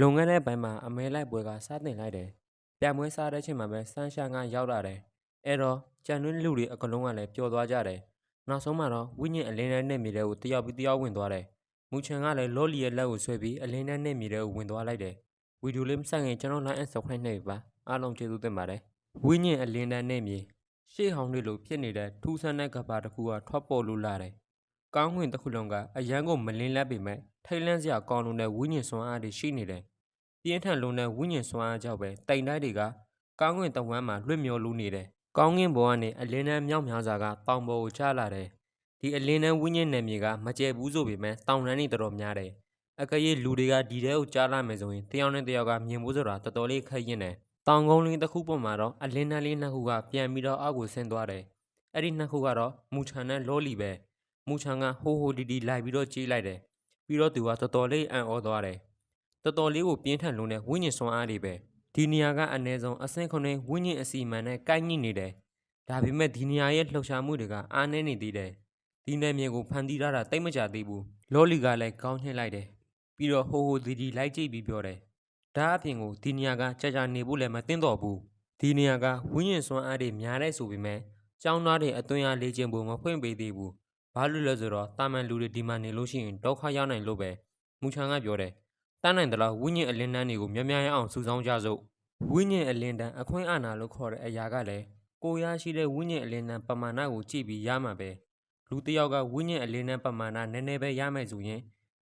လွန်ခဲ့တဲ့ပိုင်းမှာအမဲလိုက်ပွဲကစတင်လိုက်တယ်။ပြိုင်ပွဲစားတဲ့အချိန်မှာပဲဆန်းရှာကရောက်လာတယ်။အဲ့တော့ကြံတွင်းလူတွေအကလုံးကလည်းပျော်သွားကြတယ်။နောက်ဆုံးမှာတော့ဝိညာဉ်အလင်းနဲ့နဲ့မြေတဲ့ကိုတယောက်ပြီးတယောက်ဝင်သွားတယ်။မူချန်ကလည်းလော်လီရဲ့လက်ကိုဆွဲပြီးအလင်းနဲ့နဲ့မြေတဲ့ကိုဝင်သွားလိုက်တယ်။ဗီဒီယိုလေးမဆိုင်ခင်ကျွန်တော် line and subscribe နှိပ်ပါ။အားလုံးကျေးဇူးတင်ပါတယ်။ဝိညာဉ်အလင်းနဲ့နဲ့မြေရှေ့ဟောင်းတွေလိုဖြစ်နေတဲ့ထူးဆန်းတဲ့ကဘာတစ်ခုကထွက်ပေါ်လို့လာတယ်။ကောင်းကင်တစ်ခုလုံးကအရန်ကိုမလင်းလက်ပေမဲ့ ထိတ်လန့်စရာကောင်းလုံးတဲ့ဝိညာဉ်စွမ်းအားတွေရှိနေတယ်။ပြင်းထန်လုံးတဲ့ဝိညာဉ်စွမ်းအားကြောင့်ပဲတိမ်တိုက်တွေကကောင်းကင်တဝမ်းမှာလွတ်မျောလူနေတယ်။ကောင်းကင်ဘဝကနေအလင်းနဲ့မြောက်များစွာကတောင်ပေါ်ကိုချလာတယ်။ဒီအလင်းနဲ့ဝိညာဉ်နယ်မြေကမကျဲဘူးဆိုပေမဲ့တောင်တန်းတွေတော်တော်များတယ်။အကရဲ့လူတွေကဒီတဲကိုကြားလာမယ်ဆိုရင်တယောက်နဲ့တယောက်ကမြင်ဖို့ဆိုတာတော်တော်လေးခက်ရင်တယ်။တောင်ကုန်းလေးတစ်ခုပေါ်မှာတော့အလင်းနဲ့လေးနှစ်ခုကပြန်ပြီးတော့အောက်ကိုဆင်းသွားတယ်။အဲ့ဒီနှစ်ခုကတော့မူချန်နဲ့လောလီပဲ။မူချန်ကဟိုဟိုဒီဒီလိုက်ပြီးတော့ကြေးလိုက်တယ် ပြီးတော့သူကတော်တော်လေးအံ့ဩသွားတယ်တော်တော်လေးကိုပြင်းထန်လုံးတဲ့ဝိညာဉ်စွမ်းအားတွေပဲဒီနေရာကအနည်းဆုံးအဆင့်ခုနှစ်ဝိညာဉ်အစီအမံနဲ့ကိုက်ညှိနေတယ်ဒါပေမဲ့ဒီနေရာရဲ့လှုပ်ရှားမှုတွေကအားနည်းနေသေးတယ်ဒီနယ်မြေကိုဖန်တီးထားတာတိတ်မကြသေးဘူးလော်လီကလည်းကောင်းနှိမ့်လိုက်တယ်ပြီးတော့ဟိုဟိုဒီဒီလိုက်ကြည့်ပြီးပြောတယ်ဒါအပြင်ကိုဒီနေရာကကြာကြာနေဖို့လည်းမသိတော့ဘူးဒီနေရာကဝိညာဉ်စွမ်းအားတွေများတဲ့ဆိုပေမဲ့ကျောင်းသားတွေအသွင်အားလေ့ကျင့်ဖို့မဖွင့်ပေးသေးဘူး ။ဘာလို့လဲဆိုတော့တာမန်လူတွေဒီမှာနေလို့ရှိရင်ဒုက္ခရနိုင်လို့ပဲ။မူချန်ကပြောတယ်။တန်းနိုင်သလားဝိညာဉ်အလင်းတန်းတွေကိုများများရအောင်စုဆောင်းကြစို့။ဝိညာဉ်အလင်းတန်းအခွင့်အာဏာလို့ခေါ်တဲ့အရာကလည်းကိုရရှိတဲ့ဝိညာဉ်အလင်းတန်းပမာဏကိုကြည့်ပြီးရမှာပဲ။လူတစ်ယောက်ကဝိညာဉ်အလင်းတန်းပမာဏနည်းနည်းပဲရမယ်ဆိုရင်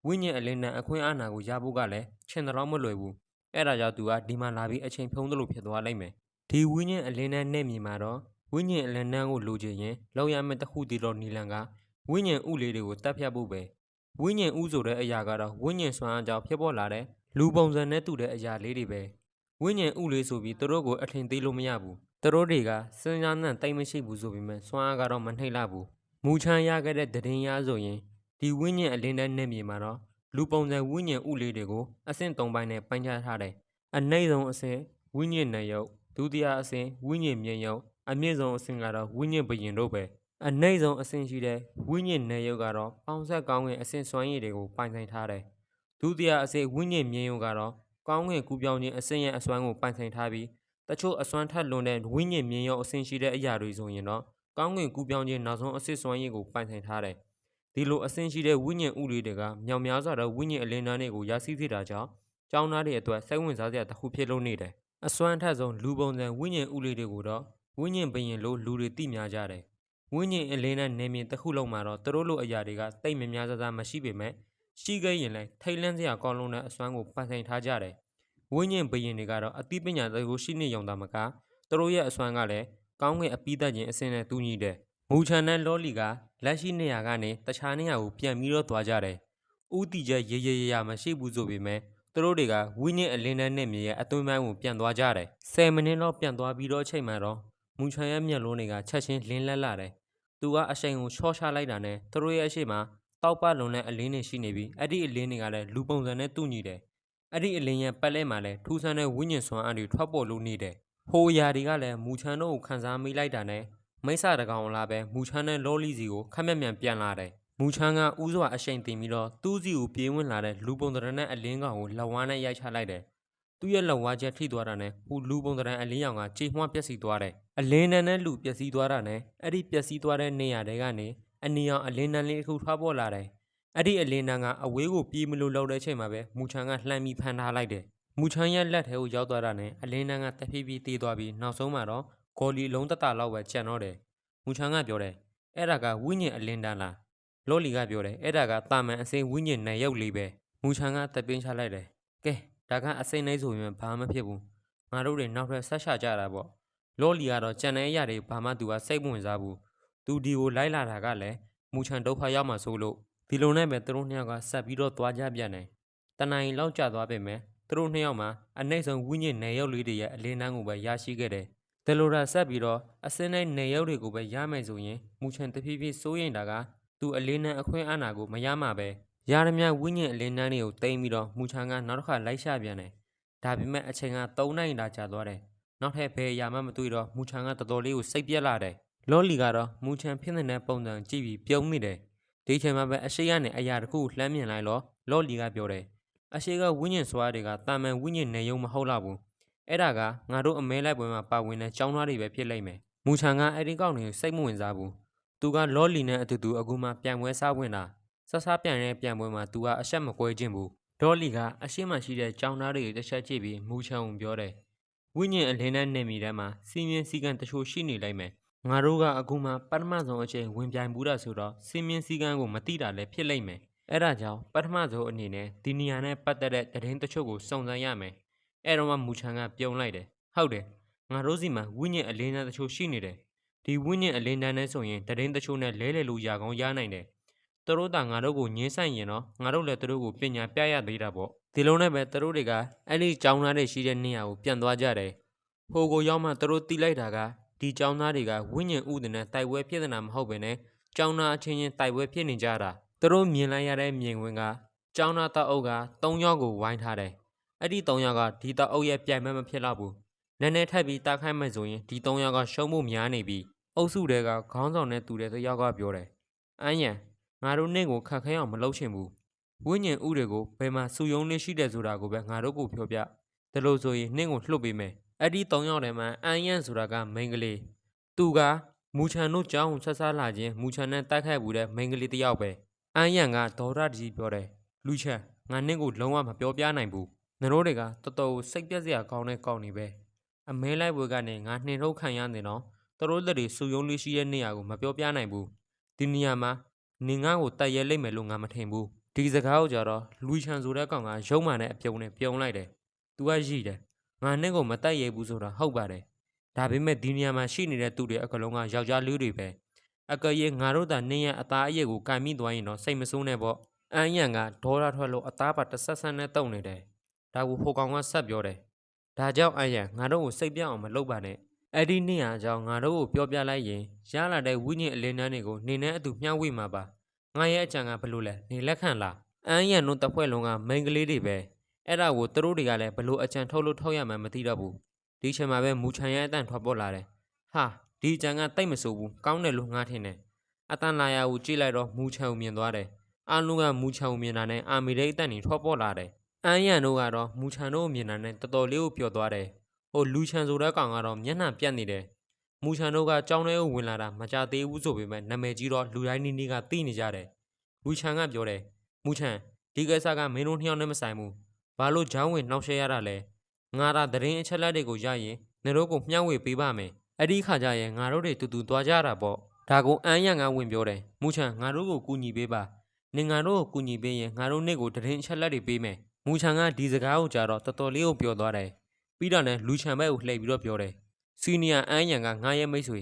ဝိညာဉ်အလင်းတန်းအခွင့်အာဏာကိုရဖို့ကလည်းချင်တော်မလွယ်ဘူး။အဲ့ဒါကြောင့်သူကဒီမှာလာပြီးအချိန်ဖုံးသလိုဖြစ်သွားလိမ့်မယ်။ဒီဝိညာဉ်အလင်းတန်းနဲ့မြင်မှာတော့ဝိညာဉ်အလင်းတန်းကိုလိုချင်ရင်လောက်ရမယ့်တစ်ခုတည်းသောနီလန်က ဝိညာဉ်ဥလေးတွေကိုတတ်ဖြတ်ဖို့ပဲဝိညာဉ်ဥဆိုတဲ့အရာကတော့ဝိညာဉ်စွမ်းအားကြောင့်ဖြစ်ပေါ်လာတဲ့လူပုံစံနဲ့တူတဲ့အရာလေးတွေပဲဝိညာဉ်ဥလေးဆိုပြီးသူတို့ကိုအထင်သေးလို့မရဘူးသူတို့တွေကစဉ်းစားနှံ့တိတ်မရှိဘူးဆိုပေမဲ့စွမ်းအားကတော့မနှိမ့်လှဘူးမူချမ်းရခဲ့တဲ့တည်င်းရဆိုရင်ဒီဝိညာဉ်အလင်းတဲ့နေမြေမှာတော့လူပုံစံဝိညာဉ်ဥလေးတွေကိုအဆင့်၃ပိုင်းနဲ့ပိုင်းခြားထားတယ်အနှိမ့်ဆုံးအဆင့်ဝိညာဉ်နယ်ယုတ်ဒုတိယအဆင့်ဝိညာဉ်မြေယုတ်အမြင့်ဆုံးအဆင့်ကတော့ဝိညာဉ်ဘယင်တို့ပဲ အနှိမ့်ဆုံးအဆင့်ရှိတဲ့ဝိညာဉ်နယ်ယုတ်ကတော့ပေါင်းဆက်ကောင်းကင်အဆင့်စွမ်းရည်တွေကိုပိုင်ဆိုင်ထားတယ်။ဒုတိယအဆင့်ဝိညာဉ်မြင်းယုတ်ကတော့ကောင်းကင်ကူးပြောင်းခြင်းအဆင့်ရဲ့အစွမ်းကိုပိုင်ဆိုင်ထားပြီးတချို့အစွမ်းထက်လွန်တဲ့ဝိညာဉ်မြင်းယုတ်အဆင့်ရှိတဲ့အရာတွေဆိုရင်တော့ကောင်းကင်ကူးပြောင်းခြင်းနောက်ဆုံးအဆင့်စွမ်းရည်ကိုပိုင်ဆိုင်ထားတယ်။ဒီလိုအဆင့်ရှိတဲ့ဝိညာဉ်ဥလေးတွေကမြောင်များစွာသောဝိညာဉ်အလင်းတန်းတွေကိုရရှိစေတာကြောင့်ကျောင်းသားတွေအတွက်စိတ်ဝင်စားစရာတစ်ခုဖြစ်လို့နေတယ်။အစွမ်းထက်ဆုံးလူပုံစံဝိညာဉ်ဥလေးတွေကိုတော့ဝိညာဉ်ဘယင်လို့လူတွေသိများကြတယ်။ ဝိညာဉ်အလင်းနဲ့နေမြင်တစ်ခုလုံးမှာတော့သူတို့လိုအရာတွေကတိတ်မများစစားမရှိပေမဲ့ရှိခဲ့ရင်လည်းထိတ်လန့်စရာကောင်းလုံးတဲ့အစွမ်းကိုပိုင်ဆိုင်ထားကြတယ်။ဝိညာဉ်ဘယင်တွေကတော့အသိပညာတွေကိုရှိနေရုံသာမကသူတို့ရဲ့အစွမ်းကလည်းကောင်းကင်အပိသက်ခြင်းအစင်းနဲ့တူညီတယ်။မူချန်နဲ့လောလီကလက်ရှိနေရာကနေတခြားနေရာကိုပြန်ပြီးတော့သွားကြတယ်။ဥတီချက်ရေရေရရမရှိဘူးဆိုပေမဲ့သူတို့တွေကဝိညာဉ်အလင်းနဲ့နေမြေရဲ့အသွင်ပိုင်းကိုပြန်သွားကြတယ်။10မိနစ်လောက်ပြန်သွားပြီးတော့အချိန်မှတော့မူချန်ရဲ့မျက်လုံးတွေကချက်ချင်းလင်းလက်လာတယ်။ သူကအရှိန်ကိုချော့ချလိုက်တာနဲ့သူတို့ရဲ့အရှိမတောက်ပလုံးနဲ့အလင်းတွေရှိနေပြီးအဲ့ဒီအလင်းတွေကလည်းလူပုံစံနဲ့တူညီတယ်။အဲ့ဒီအလင်းရဲ့ပတ်လဲမှာလည်းထူးဆန်းတဲ့ဝိညာဉ်စွမ်းအားတွေထွက်ပေါ်လို့နေတယ်။ဟိုအရာတွေကလည်းမူချန်တို့ကိုခန်းစားမိလိုက်တာနဲ့မိစ္ဆာတကောင်လာပဲမူချန်နဲ့လောလီစီကိုခက်မြက်မြန်ပြန်လာတယ်။မူချန်ကဥစွာအရှိန်တင်ပြီးတော့သူ့စီကိုပြေးဝင်လာတဲ့လူပုံစံနဲ့အလင်းကောင်ကိုလက်ဝါးနဲ့ရိုက်ချလိုက်တယ်။ သူ့ရဲ့လက်ဝါးချက်ထိသွားတာနဲ့ဟိုလူပုံစံအလင်းရောင်ကကြေမွှပျက်စီးသွားတယ်။အလင်းတန်းနဲ့လူပျက်စီးသွားတာနဲ့အဲ့ဒီပျက်စီးသွားတဲ့နေရာတွေကနေအနီရောင်အလင်းတန်းလေးတစ်ခုထွက်ပေါ်လာတယ်။အဲ့ဒီအလင်းတန်းကအဝေးကိုပြေးမလို့လောက်တဲ့အချိန်မှာပဲမူချန်ကလှမ်းပြီးဖမ်းထားလိုက်တယ်။မူချန်ရဲ့လက်ထဲကိုရောက်သွားတာနဲ့အလင်းတန်းကတဖြည်းဖြည်းတေးသွားပြီးနောက်ဆုံးမှာတော့ဂေါ်လီလုံးတတလောက်ပဲကျန်တော့တယ်။မူချန်ကပြောတယ်အဲ့ဒါကဝိညာဉ်အလင်းတန်းလား။လော်လီကပြောတယ်အဲ့ဒါကတာမန်အစိမ်းဝိညာဉ်နယ်ရုပ်လေးပဲ။မူချန်ကတပင်းချလိုက်တယ်။ကဲ ဒါကအစိမ်းလေးဆိုရင်ဘာမှမဖြစ်ဘူး။ငါတို့တွေနောက်ထပ်ဆက်ရှာကြတာပေါ့။လော်လီကတော့ကြံတဲ့အရာတွေဘာမှသူကစိတ်ဝင်စားဘူးသူဒီကိုလိုက်လာတာကလည်းမူချန်ဒုက္ခရောက်မှဆိုလို့ဒီလိုနဲ့ပဲသူတို့နှစ်ယောက်ကဆက်ပြီးတော့သွားကြပြန်တယ်တနင်္လာလောက်ကြာသွားပေမဲ့သူတို့နှစ်ယောက်မှာအနှိမ့်ဆုံးဝိညာဉ်နယ်ရုပ်လေးတွေရဲ့အလင်းတန်းကိုပဲရရှိခဲ့တယ်ဒလိုရာဆက်ပြီးတော့အစင်းနဲ့နယ်ရုပ်တွေကိုပဲရမယ်ဆိုရင်မူချန်တဖြည်းဖြည်းစိုးရင်တာကသူအလင်းတန်းအခွင့်အာဏာကိုမရမှာပဲ ရရမြဝိညာဉ်အလင်းတန်းတွေကိုတိမ့်ပြီးတော့မူချန်ကနောက်တစ်ခါလိုက်ရှာပြန်တယ်ဒါပေမဲ့အချိန်က3နိုင်တာကြာသွားတယ်နောက်ထပ်ဘယ်အရာမှမတွေ့တော့မူချန်ကတော်တော်လေးကိုစိတ်ပြက်လာတယ်လော်လီကတော့မူချန်ဖြစ်နေတဲ့ပုံစံကြည့်ပြီးပြုံးနေတယ်ဒီချိန်မှာပဲအရှိရနဲ့အရာတစ်ခုလှမ်းမြင်လိုက်တော့လော်လီကပြောတယ်အရှိကဝိညာဉ်စွာတွေကတာမန်ဝိညာဉ်နေယုံမဟုတ်တော့ဘူးအဲ့ဒါကငါတို့အမဲလိုက်ပွဲမှာပါဝင်တဲ့ចောင်းသားတွေပဲဖြစ်လိမ့်မယ်မူချန်ကအဲ့ဒီကောက်နေစိတ်မဝင်စားဘူးသူကလောလီနဲ့အတူတူအခုမှပြန်ပွဲစားဝင်တာ ဆဆပြန်တဲ့ပြန်ပွဲမှာသူကအဆက်မကွဲခြင်းဘူးဒေါ်လီကအရှိမရှိတဲ့ចောင်းသားတွေတစ်ချက်ကြည့်ပြီးမူချန်ကိုပြောတယ်ဝိညာဉ်အလင်းနဲ့နေမိထဲမှာစီမင်းစည်းကမ်းတချို့ရှိနေလိုက်မယ်။ငါတို့ကအခုမှပထမဆုံးအချိန်ဝင်ပြိုင်ဘူးတာဆိုတော့စီမင်းစည်းကမ်းကိုမသိတာလည်းဖြစ်လိမ့်မယ်။အဲ့ဒါကြောင့်ပထမဆုံးအနေနဲ့ဒီနေရာနဲ့ပတ်သက်တဲ့သတင်းတချို့ကိုစုံစမ်းရမယ်။အဲ့တော့မှမူချန်ကပြုံးလိုက်တယ်။ဟုတ်တယ်။ငါတို့စီမှာဝိညာဉ်အလင်းနဲ့တချို့ရှိနေတယ်။ဒီဝိညာဉ်အလင်းတန်းနဲ့ဆိုရင်သတင်းတချို့နဲ့လဲလှယ်လို့ရကောင်းရနိုင်တယ်။ သူတို့တာငါတို့ကိုငင်းဆိုင်ရင်တော့ငါတို့လည်းသူတို့ကိုပညာပြရသေးတာပေါ့ဒီလိုနဲ့ပဲသူတို့တွေကအဲ့ဒီကြောင်းသားတွေရှိတဲ့နေရာကိုပြန်သွားကြတယ်ဟိုကိုရောက်မှသူတို့တီးလိုက်တာကဒီကြောင်းသားတွေကဝိညာဉ်ဥဒနာတိုက်ပွဲပြဿနာမဟုတ်ဘဲနဲ့ကြောင်းသားအချင်းချင်းတိုက်ပွဲဖြစ်နေကြတာသူတို့မြင်လိုက်ရတဲ့မြင်ကွင်းကကျောင်းသားတအုပ်က၃ယောက်ကိုဝိုင်းထားတယ်။အဲ့ဒီ၃ယောက်ကဒီတအုပ်ရဲ့ပြိုင်ပွဲမဖြစ်တော့ဘူး။နည်းနည်းထပ်ပြီးတာခိုင်းမယ်ဆိုရင်ဒီ၃ယောက်ကရှုံးဖို့များနေပြီ။အုပ်စုတွေကခေါင်းဆောင်နဲ့တူတဲ့တယောက်ကပြောတယ်။အန်းရန် ငါတို့နင့်ကိုခတ်ခဲအောင်မလုပ်ချင်ဘူးဝိညာဉ်ဥတွေကိုဘယ်မှာစုယုံလေးရှိတယ်ဆိုတာကိုပဲငါတို့ကိုပြောပြဒါလို့ဆိုရင်နှင်းကိုလှုပ်ပေးမယ်အဲ့ဒီ၃ယောက်ထဲမှာအန်ယန်ဆိုတာကမိန်းကလေးသူကမူချန်တို့ကြောင်းဆက်ဆားလာခြင်းမူချန်နဲ့တိုက်ခိုက်ဘူးတဲ့မိန်းကလေးတစ်ယောက်ပဲအန်ယန်ကဒေါ်ရကြီးပြောတယ်လူချန်ငါနှင်းကိုလုံးဝမပြောပြနိုင်ဘူးနင်တို့တွေကတော်တော်စိတ်ပြက်စရာကောင်းတဲ့ကောင်းနေပဲအမဲလိုက်ဘွေကနေငါနှင်ထုတ်ခံရနေတော့သူတို့လက်တွေစူယုံလေးရှိတဲ့နေရာကိုမပြောပြနိုင်ဘူးဒီနေရာမှာ နင်ငါ့ကိုတိုက်ရဲလိမ့်မယ်လို့ငါမထင်ဘူးဒီစကားကိုကြတော့လူချန်ဆိုတဲ့ကောင်ကရုံမှန်တဲ့အပြုံနဲ့ပြုံလိုက်တယ်သူကရှိတယ်ငါနဲ့ကိုမတိုက်ရဲဘူးဆိုတာဟုတ်ပါတယ်ဒါပေမဲ့ဒီနေရာမှာရှိနေတဲ့သူတွေအကလုံးကယောက်ျားလူတွေပဲအကရဲ့ငါတို့သာနင်းရအသားအရက်ကိုကင်မိသွားရင်တော့စိတ်မဆိုးနဲ့ပေါ့အန်ရန်ကဒေါ်လာထွက်လို့အသားပါတဆက်ဆက်နဲ့တုံနေတယ်ဒါကိုဟိုကောင်ကဆက်ပြောတယ်ဒါကြောင့်အန်ရန်ငါတို့ကိုစိတ်ပြအောင်မလုပ်ပါနဲ့ အဲ့ဒီနေရာကြောင့်ငါတို့ကိုပြောပြလိုက်ရင်ရလာတဲ့ဝိညာဉ်အလင်းတန်းတွေကိုနေနဲ့အတူမျှဝေမှာပါငါရဲ့အကြံကဘလို့လဲနေလက်ခံလားအန်ရန်တို့တစ်ဖွဲ့လုံးကမိန်းကလေးတွေပဲအဲ့ဒါကိုသူတို့တွေကလည်းဘလို့အကြံထုတ်လို့ထုတ်ရမှန်းမသိတော့ဘူးဒီချိန်မှာပဲမူချန်ရဲ့အတန်ထွက်ပေါ်လာတယ်ဟာဒီအကြံကတိတ်မဆိုးဘူးကောင်းတယ်လို့ငါထင်တယ်အတန်လာယာကိုကြည့်လိုက်တော့မူချန်ကိုမြင်သွားတယ်အားလုံးကမူချန်ကိုမြင်တာနဲ့အာမီရိတ်အတန်ကြီးထွက်ပေါ်လာတယ်အန်ရန်တို့ကတော့မူချန်တို့ကိုမြင်တာနဲ့တော်တော်လေးကိုပျော်သွားတယ် ဟိုလူချန်ဆိုတဲ့ကောင်ကတော့မျက်နှာပြတ်နေတယ်မူချန်တို့ကကြောင်းထဲကိုဝင်လာတာမကြသေးဘူးဆိုပေမဲ့နာမည်ကြီးတော့လူတိုင်းနီးနီးကသိနေကြတယ်လူချန်ကပြောတယ်မူချန်ဒီကိစ္စကမင်းတို့နှစ်ယောက်နဲ့မဆိုင်ဘူးဘာလို့ဂျောင်းဝင်နှောက်ရှက်ရတာလဲငါသာသတင်းအချက်လက်တွေကိုရရင်နေတို့ကိုမျှဝေပေးပါမယ်အဲ့ဒီခါကျရင်ငါတို့တွေတူတူသွားကြတာပေါ့ဒါကိုအန်းရန်ကဝင်ပြောတယ်မူချန်ငါတို့ကိုကူညီပေးပါနေငါတို့ကိုကူညီပေးရင်ငါတို့နေ့ကိုသတင်းအချက်လက်တွေပေးမယ်မူချန်ကဒီစကားကိုကြားတော့တော်တော်လေးကိုပြောသွားတယ် ပြီးတော့လည်းလူချန်ဘက်ကိုလှည့်ပြီးတော့ပြောတယ်စီနီယာအန်းရန်ကငါရဲ့မိတ်ဆွေ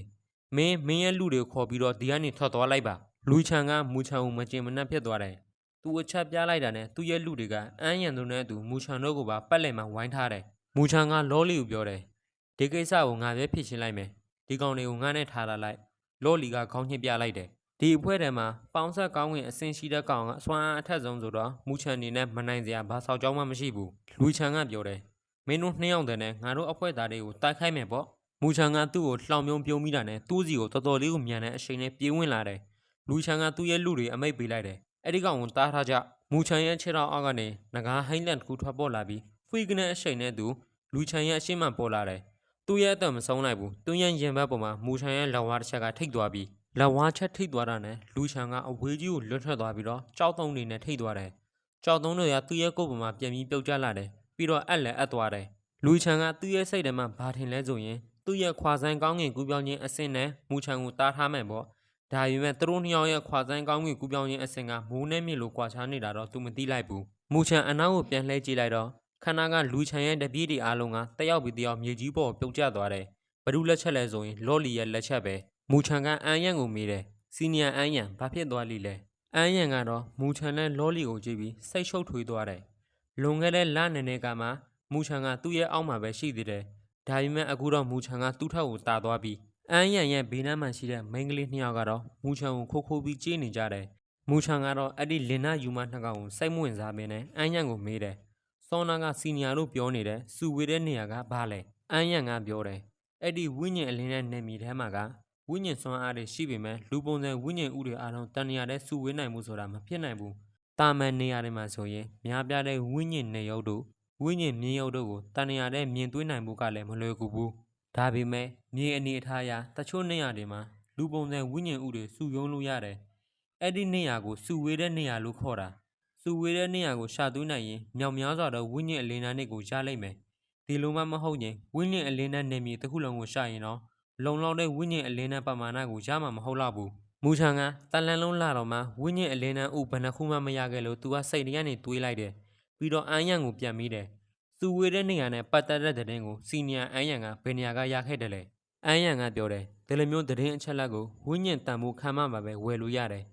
မင်းမင်းရဲ့လူတွေကိုခေါ်ပြီးတော့ဒီကနေထွက်သွားလိုက်ပါလူချန်ကမူချန်ကိုမကျင်မနှက်ဖြစ်သွားတယ်သူအချက်ပြလိုက်တာနဲ့သူ့ရဲ့လူတွေကအန်းရံတို့နဲ့အတူမူချန်တို့ကိုပါပတ်လည်မှာဝိုင်းထားတယ်။မူချန်ကလောလီကိုပြောတယ်။ဒီကိစ္စကိုငါပဲဖြစ်ရှင်းလိုက်မယ်။ဒီကောင်တွေကိုငါနဲ့ထားလာလိုက်။လောလီကခေါင်းညှစ်ပြလိုက်တယ်။ဒီအဖွဲထဲမှာပေါင်းဆက်ကောင်းဝင်အစင်ရှိတဲ့ကောင်ကအစွမ်းအားအထက်ဆုံးဆိုတော့မူချန်နေနဲ့မနိုင်စရာဘာဆောက်ကြောင်းမှမရှိဘူး။လူချန်ကပြောတယ်။ မင်းတို့နှစ်ယောက်တည်းနဲ့ငါတို့အဖွဲသားတွေကိုတိုက်ခိုက်မယ်ပေါ့။မူချန်ကသူ့ကိုလှောင်ပြုံးပြုံးမိတာနဲ့သူ့စီကိုတော်တော်လေးကိုမြန်တဲ့အချိန်နဲ့ပြေးဝင်လာတယ်။လူချန်ကသူ့ရဲ့လူတွေအမိတ်ပေးလိုက်တယ်။အဲ့ဒီကောင်ကိုတားထားကြမူချန်ရဲ့ခြေထောက်အောက်ကနေငကားဟိုင်းလန်တစ်ခုထွက်ပေါ်လာပြီးဖွေးကနေအရှိန်နဲ့သူလူချန်ရဲ့အရှိမပေါ်လာတယ်။သူ့ရဲ့အသက်မဆုံးနိုင်ဘူး။သူ့ရဲ့ရင်ဘတ်ပေါ်မှာမူချန်ရဲ့လက်ဝါးတစ်ချက်ကထိတ်သွားပြီးလက်ဝါးချက်ထိတ်သွားတာနဲ့လူချန်ကအဝေးကြီးကိုလွတ်ထွက်သွားပြီးတော့ကြောက်တုံးနေနဲ့ထိတ်သွားတယ်။ကြောက်တုံးတွေကသူ့ရဲ့ကိုယ်ပေါ်မှာပြန်ပြီးပြုတ်ကျလာတယ်။ ပြီးတော့အက်လည်းအပ်သွားတယ်။လူချန်ကသူ့ရဲ့စိတ်ထဲမှာဘာထင်လဲဆိုရင်သူ့ရဲ့ခွာဆိုင်ကောင်းငင်ကူးပြောင်းခြင်းအဆင့်နဲ့မူချန်ကိုတားထားမယ်ပေါ့။ဒါပေမဲ့သူတို့နှစ်ယောက်ရဲ့ခွာဆိုင်ကောင်းကင်ကူးပြောင်းခြင်းအဆင့်ကမိုးနဲ့မြေလိုကွာခြားနေတာတော့သူမသိလိုက်ဘူး။မူချန်အနောက်ကိုပြန်လှည့်ကြည့်လိုက်တော့ခန္ဓာကလူချန်ရဲ့တပည့်တွေအားလုံးကတက်ရောက်ပြီးတယောက်မြေကြီးပေါ်ပြုတ်ကျသွားတယ်။ဘဒုလက်ချက်လဲဆိုရင်လော်လီရဲ့လက်ချက်ပဲ။မူချန်ကအန်ယန်ကိုမေးတယ်။စီနီယာအန်ယန်ဘာဖြစ်သွားလိလဲ။အန်ယန်ကတော့မူချန်နဲ့လော်လီကိုကြည့်ပြီးစိတ်ရှုပ်ထွေးသွားတယ်။ လွန်ခဲ့တဲ့လနေနေကမှမူချန်ကသူ့ရဲ့အောက်မှာပဲရှိသေးတယ်။ဒါပေမဲ့အခုတော့မူချန်ကသူ့ထက်ကိုတာသွားပြီးအန်ရန်ရဲ့ဘေးနားမှာရှိတဲ့မိန်းကလေးနှစ်ယောက်ကတော့မူချန်ကိုခိုးခိုးပြီးကြေးနေကြတယ်။မူချန်ကတော့အဲ့ဒီလင်နာယူမနှစ်ကောင်ကိုစိတ်မဝင်စားမင်းနဲ့အန်ရန်ကိုမေးတယ်။စောနာကစီနီယာလို့ပြောနေတယ်။စူဝေတဲ့နေရာကဘာလဲ။အန်ရန်ကပြောတယ်။အဲ့ဒီဝိညာဉ်အလင်းတဲ့နေမီထဲမှာကဝိညာဉ်စွမ်းအားတွေရှိပေမဲ့လူပုံစံဝိညာဉ်ဥတွေအားလုံးတန်ရာတဲ့စူဝေးနိုင်မှုဆိုတာမဖြစ်နိုင်ဘူး တာမန်နေရာတွေမှာဆိုရင်များပြားတဲ့ဝိညာဉ်နေရုပ်တို့ဝိညာဉ်မြင်ရုပ်တို့ကိုတဏှာတဲ့မြင်တွေ့နိုင်မှုကလည်းမလွယ်ကူဘူးဒါပေမဲ့မြေအနေအထားအရတချို့နေရာတွေမှာလူပုံစံဝိညာဉ်ဥတွေစုယုံလို့ရတယ်အဲ့ဒီနေရာကိုစုဝေးတဲ့နေရာလို့ခေါ်တာစုဝေးတဲ့နေရာကိုရှာသွင်းနိုင်ရင်မြောက်များစွာသောဝိညာဉ်အလင်းတန်းတွေကိုရလိုက်မယ်ဒီလိုမှမဟုတ်ရင်ဝိညာဉ်အလင်းတန်းနေမြေတစ်ခုလုံးကိုရှာရင်တော့လုံလောက်တဲ့ဝိညာဉ်အလင်းနဲ့ပမာဏကိုရမှာမဟုတ်တော့ဘူး မူချန်ကတန်လန်းလုံးလာတော့မှဝိညာဉ်အလင်းနဲ့ဥဘယ်နှခုမှမရခဲ့လို့သူကစိတ်ထဲကနေတွေးလိုက်တယ်ပြီးတော့အန်းရံကိုပြန်မိတယ်သူဝေတဲ့နေရာနဲ့ပတ်သက်တဲ့တဲ့င်းကိုစီနီယာအန်းရံကဘယ်နေရာကရခဲ့တယ်လဲအန်းရံကပြောတယ်ဒီလိုမျိုးတဲ့င်းအချက်လက်ကိုဝိညာဉ်တန်ဖိုးခံမှမှာပဲဝယ်လို့ရတယ်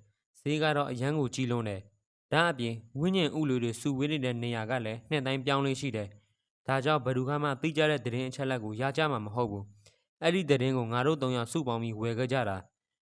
ဈေးကတော့အရန်ကိုကြီးလုံးတယ်ဒါအပြင်ဝိညာဉ်ဥလူတွေစုဝေးနေတဲ့နေရာကလည်းနှစ်တိုင်းပြောင်းလဲရှိတယ်ဒါကြောင့်ဘယ်သူမှမသိကြတဲ့တဲ့င်းအချက်လက်ကိုရကြမှာမဟုတ်ဘူးအဲ့ဒီတဲ့င်းကိုငါတို့၃ယောက်စုပေါင်းပြီးဝယ်ခဲ့ကြတာ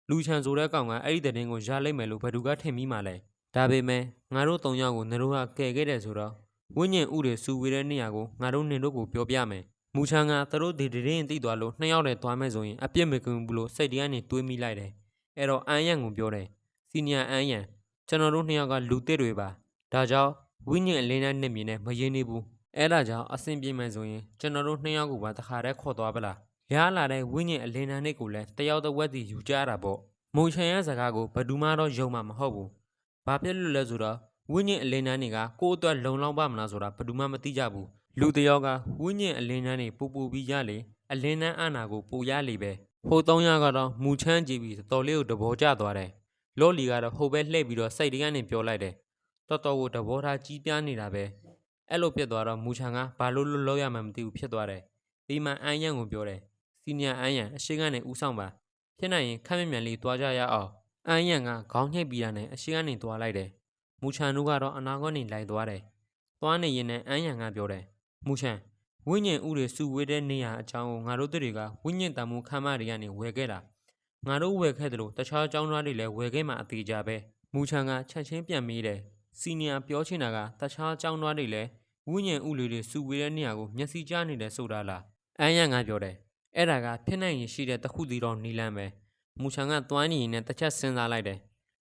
လူချန်ဆိုတဲ့ကောင်ကအဲ့ဒီတဲ့င်းကိုရလိုက်မယ်လို့ဘယ်သူကထင်မိမှလဲဒါပေမဲ့ငါတို့၃ယောက်ကိုနင်တို့ကကယ်ခဲ့တယ်ဆိုတော့ဝိညာဉ်ဥတွေစုဝေးတဲ့နေရာကိုငါတို့နင်တို့ကိုပြောပြမယ်မူချန်ကသူတို့ဒီတဲ့င်းသိသွားလို့နှစ်ယောက်တည်းသွားမယ်ဆိုရင်အပြစ်မကင်းဘူးလို့စိတ်တရားနဲ့တွေးမိလိုက်တယ်အဲ့တော့အန်ယန်ကိုပြောတယ်စီနီယာအန်ယန်ကျွန်တော်တို့နှစ်ယောက်ကလူသစ်တွေပါဒါကြောင့်ဝိညာဉ်အလင်းနဲ့နှစ်မြင်နဲ့မရင်းနေဘူးအဲ့ဒါကြောင့်အဆင်ပြေမယ်ဆိုရင်ကျွန်တော်တို့နှစ်ယောက်ကိုပါတခါတည်းခေါ်သွားပလား ရလာတဲ့ဝိညာဉ်အလင်းတန်းတွေကိုလည်းတယောက်တစ်ဝက်စီယူကြတာပေါ့မုံချန်ရဲ့စကားကိုဘယ်သူမှတော့ယုံမှာမဟုတ်ဘူးဘာဖြစ်လို့လဲဆိုတော့ဝိညာဉ်အလင်းတန်းတွေကကိုယ့်အတွက်လုံလောက်ပါမလားဆိုတာဘယ်သူမှမသိကြဘူးလူတစ်ယောက်ကဝိညာဉ်အလင်းတန်းတွေပူပူပြီးရလေအလင်းတန်းအနာကိုပူရလေပဲဟိုသုံးယောက်ကတော့မူချမ်းကြည့်ပြီးတော်လေးကိုတဘောကျသွားတယ်လော်လီကတော့ဟိုဘက်လှည့်ပြီးတော့စိတ်တကန်းနဲ့ပြောလိုက်တယ်တော်တော်ကိုတဘောထားကြီးပြားနေတာပဲအဲ့လိုဖြစ်သွားတော့မူချန်ကဘာလို့လို့လောက်ရမှန်းမသိဘူးဖြစ်သွားတယ်ဒီမှာအန်ယန်ကိုပြောတယ် စီနီယာအန်ယန်အရှိကနေဦးဆောင်ပါဖြစ်နိုင်ရင်ခက်မြက်မြန်လေးတွားကြရအောင်အန်ယန်ကခေါင်းညှိပ်ပြီးတာနဲ့အရှိကနေတွားလိုက်တယ်မူချန်တို့ကတော့အနာကနေလိုက်သွားတယ်သွားနေရင်လည်းအန်ယန်ကပြောတယ်မူချန်ဝိညာဉ်ဥတွေစုဝေးတဲ့နေရာအကြောင်းကိုငါတို့တို့တွေကဝိညာဉ်တမှုခမ်းမတွေကနေဝယ်ခဲ့တာငါတို့ဝယ်ခဲ့တယ်လို့တခြားအကြောင်းသားတွေလည်းဝယ်ခဲ့မှအသေးကြပဲမူချန်ကချက်ချင်းပြန်မေးတယ်စီနီယာပြောချင်တာကတခြားအကြောင်းသားတွေလည်းဝိညာဉ်ဥတွေတွေစုဝေးတဲ့နေရာကိုမျက်စိကြားနေတယ်ဆိုတာလားအန်ယန်ကပြောတယ် အဲ့ဒါကဖြစ်နိုင်ရင်ရှိတဲ့တစ်ခုတည်းတော့နီလန်းပဲမူချန်ကသွားနေရင်လည်းတစ်ချက်စဉ်းစားလိုက်တယ်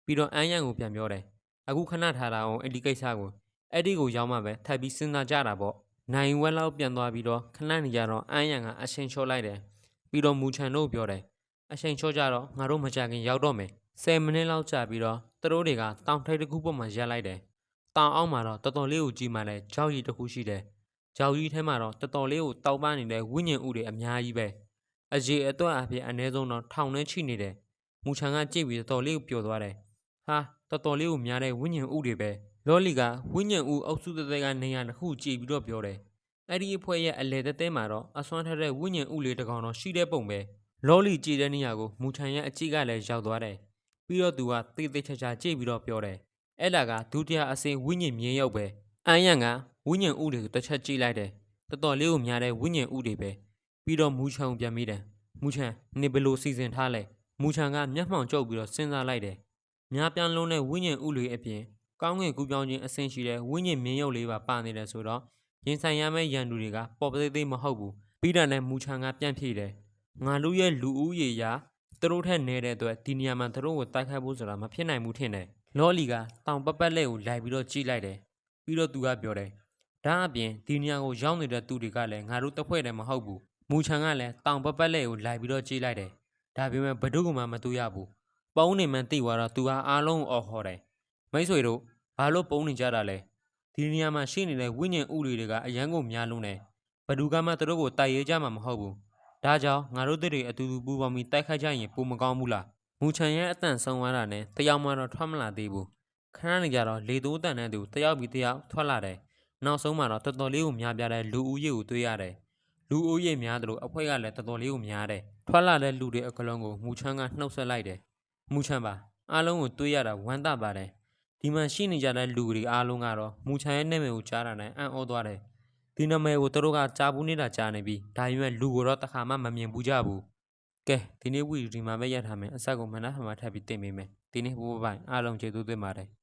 ပြီးတော့အန်းရန်ကိုပြန်ပြောတယ်အခုခဏထားတာအောင်အဲ့ဒီကိစ္စကိုအဲ့ဒီကိုရောက်မှပဲထပ်ပြီးစဉ်းစားကြတာပေါ့နိုင်ဝက်လောက်ပြန်သွားပြီးတော့ခဏနေကြတော့အန်းရန်ကအရှင်ချော့လိုက်တယ်ပြီးတော့မူချန်တို့ပြောတယ်အရှင်ချော့ကြတော့ငါတို့မကြခင်ရောက်တော့မယ်10မိနစ်လောက်ကြာပြီးတော့သူတို့တွေကတောင်ထိပ်တစ်ခုပေါ်မှာရပ်လိုက်တယ်တောင်အောက်မှာတော့တော်တော်လေးကိုကြည့်မှလဲကြောက်ရည်တစ်ခုရှိတယ် ကြောက်ကြီးထဲမှာတော့တော်တော်လေးကိုတောက်ပန်းနေတဲ့ဝိညာဉ်ဥတွေအများကြီးပဲအရေးအတွက်အဖြစ်အ ਨੇ ဆုံးတော့ထောင်နဲ့ချိနေတယ်မူချန်ကကြည့်ပြီးတော်တော်လေးကိုပျော်သွားတယ်ဟာတော်တော်လေးကိုများတဲ့ဝိညာဉ်ဥတွေပဲလော်လီကဝိညာဉ်ဥအုပ်စုတစ်သက်ကနေရာတစ်ခုကြည့်ပြီးတော့ပြောတယ်အဲ့ဒီအဖွဲရဲ့အလဲတဲတဲမှာတော့အစွမ်းထက်တဲ့ဝိညာဉ်ဥလေးတစ်ကောင်တော့ရှိတဲ့ပုံပဲလော်လီကြည့်တဲ့နေရာကိုမူချန်ရဲ့အကြည့်ကလည်းရောက်သွားတယ်ပြီးတော့သူကတေးသေးချာချာကြည့်ပြီးတော့ပြောတယ်အဲ့ဒါကဒုတိယအစင်ဝိညာဉ်မြင်းရုပ်ပဲ အန်ယန်ကဝိညာဉ်ဥတွေကိုတစ်ချက်ကြည့်လိုက်တယ်တော်တော်လေးကိုများတဲ့ဝိညာဉ်ဥတွေပဲပြီးတော့မူချန်ကိုပြန်မိတယ်မူချန်နေဘယ်လိုစီစဉ်ထားလဲမူချန်ကမျက်မှောင်ကျုပ်ပြီးတော့စဉ်းစားလိုက်တယ်များပြားလုံးတဲ့ဝိညာဉ်ဥတွေအပြင်ကောင်းငင်ကူးပြောင်းခြင်းအဆင့်ရှိတဲ့ဝိညာဉ်မြင်းရုပ်လေးပါပါနေတယ်ဆိုတော့ရင်ဆိုင်ရမယ့်ရန်သူတွေကပေါ်ပသေးသေးမဟုတ်ဘူးပြီးတာနဲ့မူချန်ကပြန်ဖြေတယ်ငါတို့ရဲ့လူဦးရေရာသူတို့ထက်နေတဲ့အတွက်ဒီနေရာမှာသူတို့ကိုတိုက်ခိုက်ဖို့ဆိုတာမဖြစ်နိုင်ဘူးထင်တယ်လော်လီကတောင်ပပတ်လက်ကိုလိုက်ပြီးတော့ကြည့်လိုက်တယ် ပြီးတော့သူကပြောတယ်ဒါအပြင်ဒီနေရာကိုရောက်နေတဲ့သူတွေကလည်းငါတို့တစ်ဖွဲ့တည်းမဟုတ်ဘူးမူချန်ကလည်းတောင်ပပတ်လက်ကိုလိုက်ပြီးတော့ကြည့်လိုက်တယ်ဒါပေမဲ့ဘယ်သူမှမတူရဘူးပုံးနေမှန်သိသွားတော့သူကအားလုံးကိုအော်ခေါ်တယ်မိတ်ဆွေတို့ဘာလို့ပုံးနေကြတာလဲဒီနေရာမှာရှိနေတဲ့ဝိညာဉ်ဥတွေတွေကအရန်ကိုများလုံးတယ်ဘယ်သူကမှသူတို့ကိုတိုက်ရဲကြမှာမဟုတ်ဘူးဒါကြောင့်ငါတို့တွေအတူတူပူပေါင်းပြီးတိုက်ခိုက်ကြရင်ပုံမကောင်းဘူးလားမူချန်ရဲ့အတန်ဆုံးသွားတာနဲ့တယောက်မှတော့ထွက်မလာသေးဘူး ခဏနေကြတော့လေတိုးတန်တဲ့သူတယောက်ပြီးတယောက်ထွက်လာတယ်နောက်ဆုံးမှာတော့တော်တော်လေးကိုများပြားတဲ့လူဦးရေကိုတွေ့ရတယ်။လူဦးရေများတယ်လို့အဖွဲ့ကလည်းတော်တော်လေးကိုများတယ်။ထွက်လာတဲ့လူတွေအကလုံးကိုမူချမ်းကနှုတ်ဆက်လိုက်တယ်။မူချမ်းပါအားလုံးကိုတွေ့ရတာဝမ်းသာပါတယ်။ဒီမှာရှိနေကြတဲ့လူတွေအားလုံးကတော့မူချမ်းရဲ့နာမည်ကိုကြားတာနဲ့အံ့ဩသွားတယ်။ဒီနာမည်ကိုသူတို့ကကြားဘူးနေတာကြားနေပြီးဒါပေမဲ့လူကိုတော့တစ်ခါမှမမြင်ဘူးကြဘူး။ကဲဒီနေ့ဝီဒီယိုဒီမှာပဲရထားမယ်အဆက်ကိုမနက်ဖြန်မှထပ်ပြီးတင်ပေးမယ်။ဒီနေ့ဘိုးဘိုင်အားလုံးကျေးဇူးတင်ပါတယ်။